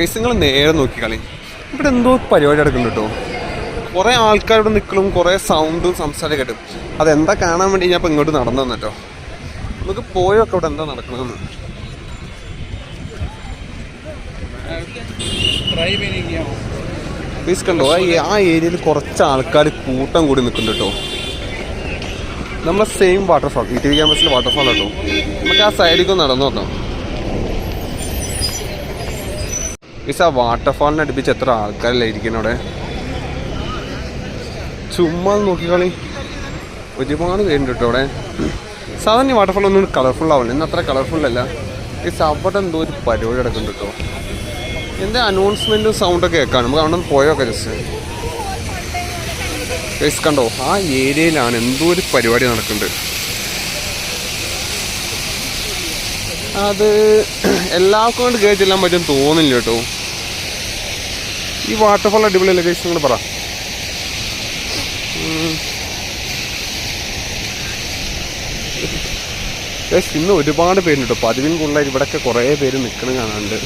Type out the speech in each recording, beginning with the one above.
Case നിങ്ങൾ നേരെ നോക്കി കളി. ഇവിടെ എന്തോ പരിപാടി നടക്കുന്നുണ്ട് കേട്ടോ. കുറേ ഇവിടെ നിൽക്കലും കുറേ സൗണ്ടും സംസാരം കേട്ടും. അതെന്താ കാണാൻ വേണ്ടി ഞാൻ ഇപ്പം ഇങ്ങോട്ട് നടന്നു കേട്ടോ. നമുക്ക് പോയൊക്കെ ഇവിടെ എന്താ നടക്കണമെന്ന് പ്ലീസ് കണ്ടോ ആ ഏരിയയിൽ കുറച്ച് ആൾക്കാർ കൂട്ടം കൂടി നിൽക്കുന്നുണ്ട് കേട്ടോ. നമ്മളെ same waterfall E T V ക്യാമ്പസിലെ waterfall കേട്ടോ. നമുക്ക് ആ സൈഡിലേക്ക് നടന്നു നോക്കാം. പ്ലീസ് ആ വാട്ടർഫാളിനെ അടുപ്പിച്ച് എത്ര ആൾക്കാരല്ലേ ഇരിക്കണം അവിടെ? ചുമ്മാ നോക്കിക്കളി. ഒരുപാട് പേരുണ്ട് കേട്ടോ അവിടെ. സാധാരണ വാട്ടർഫാൾ ഒന്നും കളർഫുൾ ആവില്ല ഇന്ന് അത്ര കളർഫുൾ അല്ല. മിസ് അവിടെ എന്തോ ഒരു പരിപാടി നടക്കുന്നുണ്ട് കേട്ടോ. എന്താ അനൗൺസ്മെന്റും സൗണ്ടൊക്കെ കേൾക്കാം നമുക്ക് അവിടെ പോയൊക്കെ ജസ്റ്റ് ഗൈസ് കണ്ടോ? ആ ഏരിയയിലാണ് എന്തോ ഒരു പരിപാടി നടക്കുന്നുണ്ട്. അത് എല്ലാവർക്കും കൊണ്ട് കയറി പറ്റും തോന്നില്ല കേട്ടോ. ഈ വാട്ടർഫാൾ അടിപൊളിയല്ലേ ഗൈസ് നിങ്ങൾ പറ. ഇന്ന് ഒരുപാട് പേരുണ്ട് കേട്ടോ പതിവിൻ കൂടുതലായിട്ട് ഇവിടെയൊക്കെ കുറേ പേര് നിൽക്കണം കാണാണ്ട്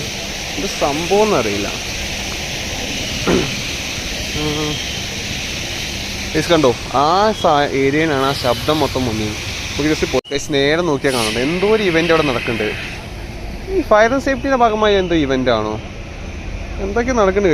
എന്ത് സംഭവം എന്നറിയില്ല ഗൈസ് കണ്ടോ? ആ ഏരിയയിലാണ് ആ ശബ്ദം മൊത്തം വന്നത് നമുക്ക് ജസ്റ്റ് ഗൈസ് നേരെ നോക്കിയാൽ കാണുന്നത് എന്തോ ഒരു ഇവന്റ് അവിടെ നടക്കുന്നുണ്ട്. ഈ ഫയർ ആൻഡ് സേഫ്റ്റിയുടെ ഭാഗമായി എന്തോ ഇവന്റ് ആണോ? എന്തൊക്കെ നടക്കുന്നുണ്ട്